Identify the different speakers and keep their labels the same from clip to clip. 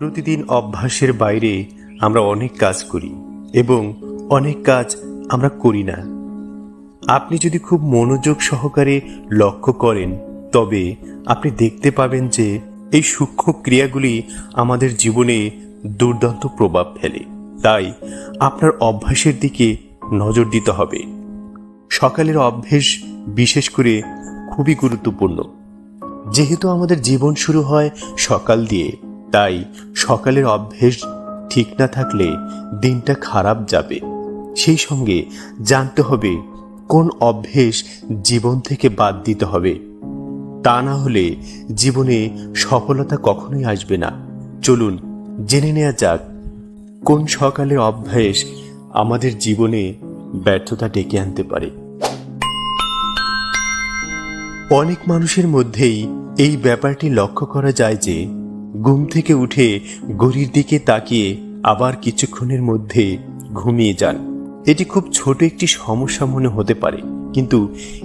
Speaker 1: প্রতিদিন অভ্যাসের বাইরে আমরা অনেক কাজ করি এবং অনেক কাজ আমরা করি না। আপনি যদি খুব মনোযোগ সহকারে লক্ষ্য করেন, তবে আপনি দেখতে পাবেন যে এই সূক্ষ্ম ক্রিয়াগুলি আমাদের জীবনে দুর্দান্ত প্রভাব ফেলে। তাই আপনার অভ্যাসের দিকে নজর দিতে হবে। সকালের অভ্যেস বিশেষ করে খুবই গুরুত্বপূর্ণ। যেহেতু আমাদের জীবন শুরু হয় সকাল দিয়ে তাই সকালের অভ্যেস ঠিক না থাকলে দিনটা খারাপ যাবে। সেই সঙ্গে জানতে হবে কোন অভ্যেস জীবন থেকে বাদ দিতে হবে। তা না হলে জীবনে সফলতা কখনোই আসবে না। চলুন জেনে নেওয়া যাক, কোন সকালের অভ্যাস আমাদের জীবনে ব্যর্থতা ডেকে আনতে পারে। অনেক মানুষের মধ্যেই এই ব্যাপারটি লক্ষ্য করা যায় যে ঘুম থেকে উঠে গড়ির দিকে তাকিয়ে আবার কিছুক্ষণের মধ্যে ঘুমিয়ে যান। এটি খুব ছোট একটি সমস্যা মনে হতে পারে, কিন্তু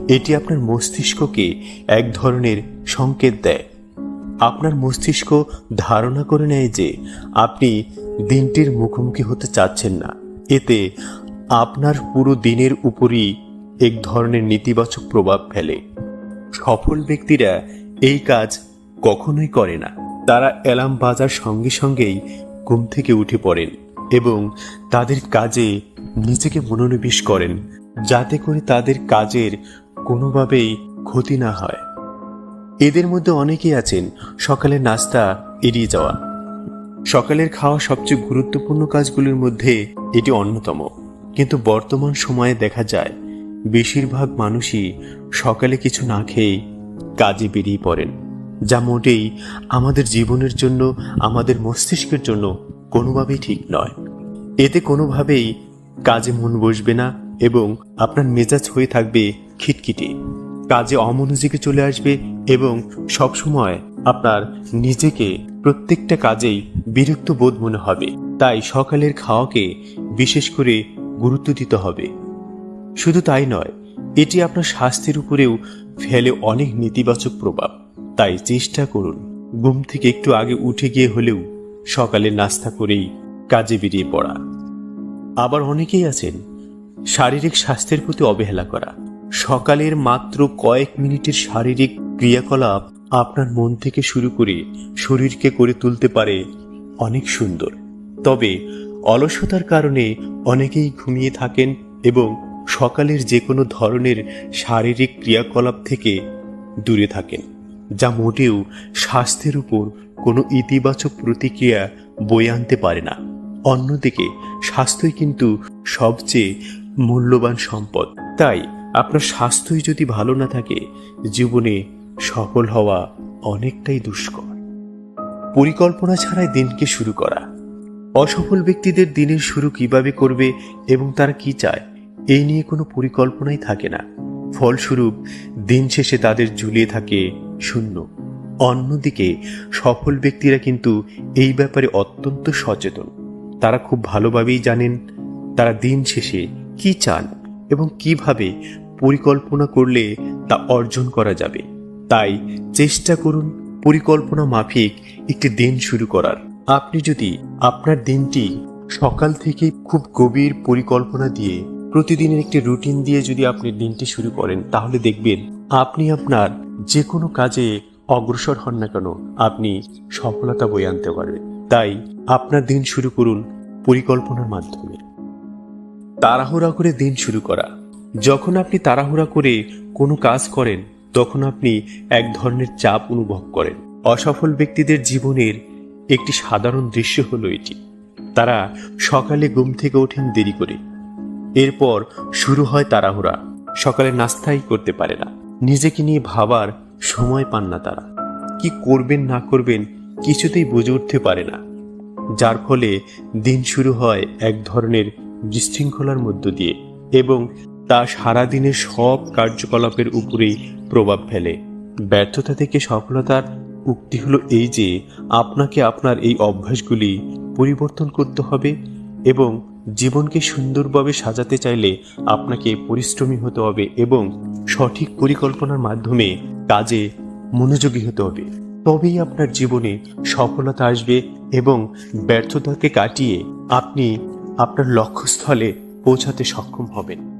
Speaker 1: এটি আপনার মস্তিষ্ককে এক ধরনের সংকেত দেয়। আপনার মস্তিষ্ক ধারণা করে নেয় যে আপনি দিনটির মুখোমুখি হতে চাচ্ছেন না। এতে আপনার পুরো দিনের উপরই এক ধরনের নেতিবাচক প্রভাব ফেলে। সফল ব্যক্তিরা এই কাজ কখনোই করে না। তারা অ্যালার্ম বাজার সঙ্গে সঙ্গেই ঘুম থেকে উঠে পড়েন এবং তাদের কাজে নিজেকে মনোনিবেশ করেন, যাতে করে তাদের কাজের কোনোভাবেই ক্ষতি না হয়। এদের মধ্যে অনেকেই আছেন সকালের নাস্তা এড়িয়ে যাওয়া। সকালের খাওয়া সবচেয়ে গুরুত্বপূর্ণ কাজগুলির মধ্যে এটি অন্যতম। কিন্তু বর্তমান সময়ে দেখা যায়, বেশিরভাগ মানুষই সকালে কিছু না খেয়ে কাজে বেরিয়ে পড়েন। যা মোটেই আমাদের জীবনের জন্য, আমাদের মস্তিষ্কের জন্য কোনোভাবেই ঠিক নয়। এতে কোনোভাবেই কাজে মন বসবে না এবং আপনার মেজাজ হয়ে থাকবে খিটখিটে। কাজে অমনোযোগে চলে আসবে এবং সবসময় আপনার নিজেকে প্রত্যেকটা কাজেই বিরক্ত বোধ মনে হবে। তাই সকালের খাওয়াকে বিশেষ করে গুরুত্ব দিতে হবে। শুধু তাই নয়, এটি আপনার স্বাস্থ্যের উপরেও ফেলে অনেক নেতিবাচক প্রভাব। তাই চেষ্টা করুন। ঘুম থেকে একটু আগে উঠে গিয়ে হলেও সকালে নাস্তা করেই কাজে বেরিয়ে পড়া। আবার অনেকেই আছেন শারীরিক স্বাস্থ্যের প্রতি অবহেলা করা। সকালের মাত্র কয়েক মিনিটের শারীরিক ক্রিয়াকলাপ আপনার মন থেকে শুরু করে শরীরকে করে তুলতে পারে অনেক সুন্দর। তবে অলসতার কারণে অনেকেই ঘুমিয়ে থাকেন এবং সকালের যে কোনো ধরনের শারীরিক ক্রিয়াকলাপ থেকে দূরে থাকেন। যা মোটেও স্বাস্থ্যের উপর কোনো ইতিবাচক প্রতিক্রিয়া বয়ে আনতে পারে না। অন্যদিকে, স্বাস্থ্যই কিন্তু সবচেয়ে মূল্যবান সম্পদ। তাই আপনার স্বাস্থ্যই যদি ভালো না থাকে, জীবনে সফল হওয়া অনেকটাই দুষ্কর। পরিকল্পনা ছাড়াই দিনকে শুরু করা। অসফল ব্যক্তিদের দিনের শুরু কীভাবে করবে এবং তারা কি চায়, এই নিয়ে কোনো পরিকল্পনাই থাকে না। ফলস্বরূপ, দিন শেষে তাদের ঝুলিয়ে থাকে শূন্য। অন্যদিকে, সফল ব্যক্তিরা কিন্তু এই ব্যাপারে অত্যন্ত সচেতন। তারা খুব ভালোভাবেই জানেন, তারা দিন শেষে কি চান এবং কীভাবে পরিকল্পনা করলে তা অর্জন করা যাবে। তাই চেষ্টা করুন পরিকল্পনা মাফিক একটি দিন শুরু করার। আপনি যদি আপনার দিনটি সকাল থেকে খুব গভীর পরিকল্পনা দিয়ে প্রতিদিনের একটি রুটিন দিয়ে যদি আপনি দিনটি শুরু করেন, তাহলে দেখবেন আপনি আপনার যে কোনো কাজে অগ্রসর হন না কেন, আপনি সফলতা বয়ে আনতে পারবেন। তাই আপনার দিন শুরু করুন পরিকল্পনার মাধ্যমে। তাড়াহুড়া করে দিন শুরু করা। যখন আপনি তাড়াহুড়া করে কোনো কাজ করেন, তখন আপনি এক ধরনের চাপ অনুভব করেন। অসফল ব্যক্তিদের জীবনের একটি সাধারণ দৃশ্য হলো এটি। তারা সকালে ঘুম থেকে ওঠেন দেরি করে। এরপর শুরু হয় তাড়াহুড়া। সকালে নাস্তাই করতে পারে না। নিজেকে নিয়ে ভাবার সময় পান না তারা। কি করবেন না করবেন কিছুতেই বুঝে উঠতে পারে না। যার ফলে দিন শুরু হয় এক ধরনের বিশৃঙ্খলার মধ্য দিয়ে এবং তা সারাদিনের সব কার্যকলাপের উপরেই প্রভাব ফেলে। ব্যর্থতা থেকে সফলতার উক্তি হলো এই যে, আপনাকে আপনার এই অভ্যাসগুলি পরিবর্তন করতে হবে এবং জীবনকে সুন্দরভাবে সাজাতে চাইলে আপনাকে পরিশ্রমী হতে হবে এবং সঠিক পরিকল্পনার মাধ্যমে কাজে মনোযোগী হতে হবে। তবেই আপনার জীবনে সফলতা আসবে এবং ব্যর্থতাকে কাটিয়ে আপনি আপনার লক্ষ্যস্থলে পৌঁছাতে সক্ষম হবেন।